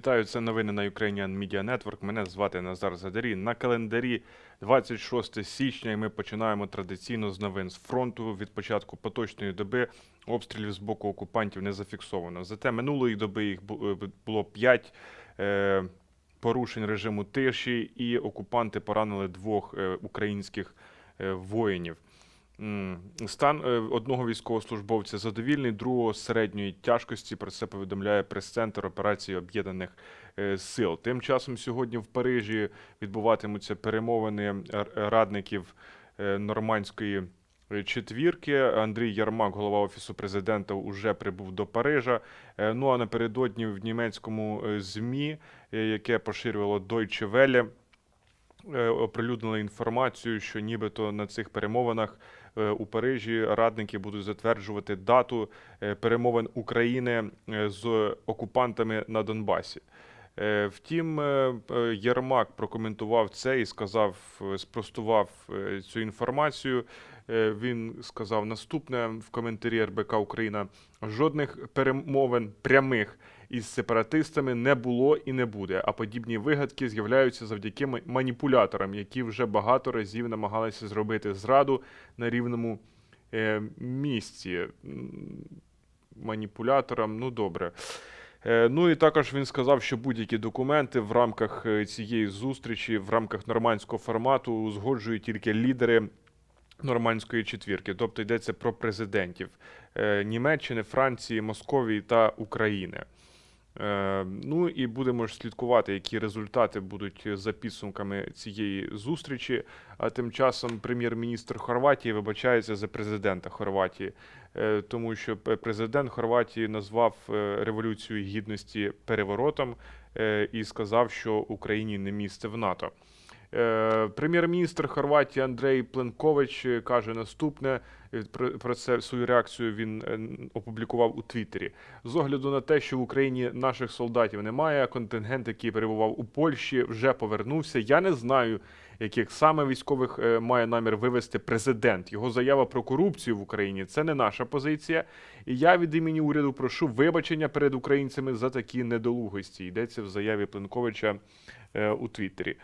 Вітаю, це новини на Ukrainian Media Network. Мене звати Назар Задарій. На календарі 26 січня і ми починаємо традиційно з новин з фронту. Від початку поточної доби обстрілів з боку окупантів не зафіксовано. Зате минулої доби їх е, було 5 е, порушень режиму тиші, і окупанти поранили двох е, українських воїнів. Стан е, одного військовослужбовця задовільний, другого середньої тяжкості. Про це повідомляє прес-центр операції Об'єднаних е, Сил. Тим часом сьогодні в Парижі відбуватимуться перемовини радників е, нормандської четвірки. Андрій Ярмак, голова офісу президента, уже прибув до Парижа. Ну а напередодні в німецькому змі, яке поширювало Deutsche Welle, оприлюднили інформацію, що нібито на цих перемовинах у Парижі радники будуть затверджувати дату е, перемовин України е, з окупантами на Донбасі. Е, Втім, е, е, Єрмак прокоментував це і сказав, е, спростував е, цю інформацію. Е, Він сказав наступне в коментарі РБК Україна: жодних перемовин прямих із сепаратистами не було і не буде. А подібні вигадки з'являються завдяки маніпуляторам, які вже багато разів намагалися зробити зраду на рівному е, місці. Маніпуляторам, ну добре. Е, Ну і також він сказав, що будь-які документи в рамках цієї зустрічі, в рамках нормандського формату, узгоджують тільки лідери нормандської четвірки, тобто йдеться про президентів е, Німеччини, Франції, Московії та України. Е, Ну і будемо ж слідкувати, які результати будуть за підсумками цієї зустрічі. А тим часом прем'єр-міністр Хорватії вибачається за президента Хорватії, е, тому що президент Хорватії назвав революцію гідності переворотом і сказав, що Україні не місце в НАТО. Е, Прем'єр-міністр Хорватії Андрей Пленкович каже наступне. е, Про, це свою реакцію він е, опублікував у Твіттері. З огляду на те, що в Україні наших солдатів немає, контингент, який перебував у Польщі, вже повернувся. Я не знаю, яких саме військових має намір вивести президент. Його заява про корупцію в Україні це не наша позиція. І я від імені уряду прошу вибачення перед українцями за такі недолугості. Йдеться в заяві Пленковича у Твіттері.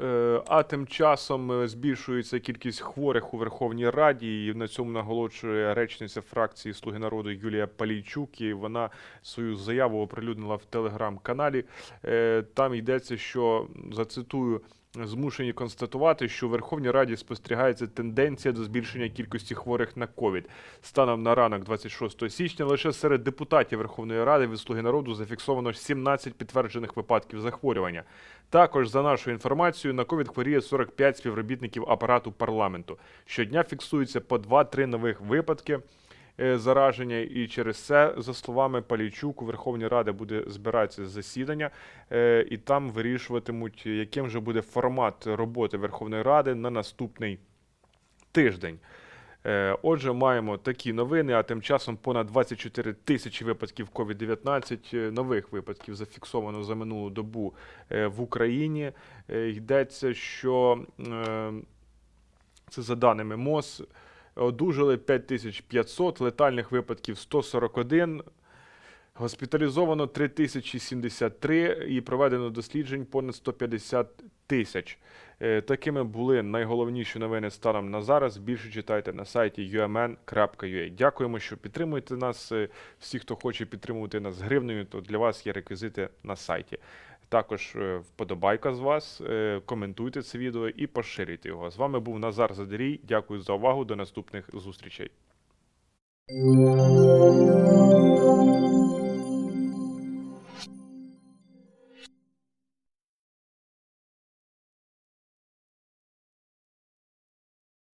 Е, А тим часом е, збільшується кількість хворих у Верховній Раді, і на цьому наголошує речниця фракції Слуги народу Юлія Палійчук. І вона свою заяву оприлюднила в телеграм-каналі. Е, Там йдеться, що зацитую. Змушені констатувати, що у Верховній Раді спостерігається тенденція до збільшення кількості хворих на ковід. Станом на ранок 26 січня лише серед депутатів Верховної Ради від «Слуги народу зафіксовано 17 підтверджених випадків захворювання. Також, за нашою інформацією, на ковід хворіє 45 співробітників апарату парламенту. Щодня фіксується по 2-3 нових випадки зараження, і через це, за словами Палійчук, у Верховній Раді буде збиратися засідання, е, і там вирішуватимуть, яким же буде формат роботи Верховної Ради на наступний тиждень. Е, Отже, маємо такі новини. А тим часом понад 24 тисячі випадків COVID-19 е, нових випадків зафіксовано за минулу добу е, в Україні. Е, Йдеться, що е, це за даними МОЗ. Одужали 5500, летальних випадків 141, госпіталізовано 3073 і проведено досліджень понад 150 тисяч. Е, Такими були найголовніші новини станом на зараз. Більше читайте на сайті umn.ua. Дякуємо, що підтримуєте нас. Е, Всі, хто хоче підтримувати нас гривнею, то для вас є реквізити на сайті. Також е, вподобайка з вас, е, коментуйте це відео і поширюйте його. З вами був Назар Задерій. Дякую за увагу. До наступних зустрічей.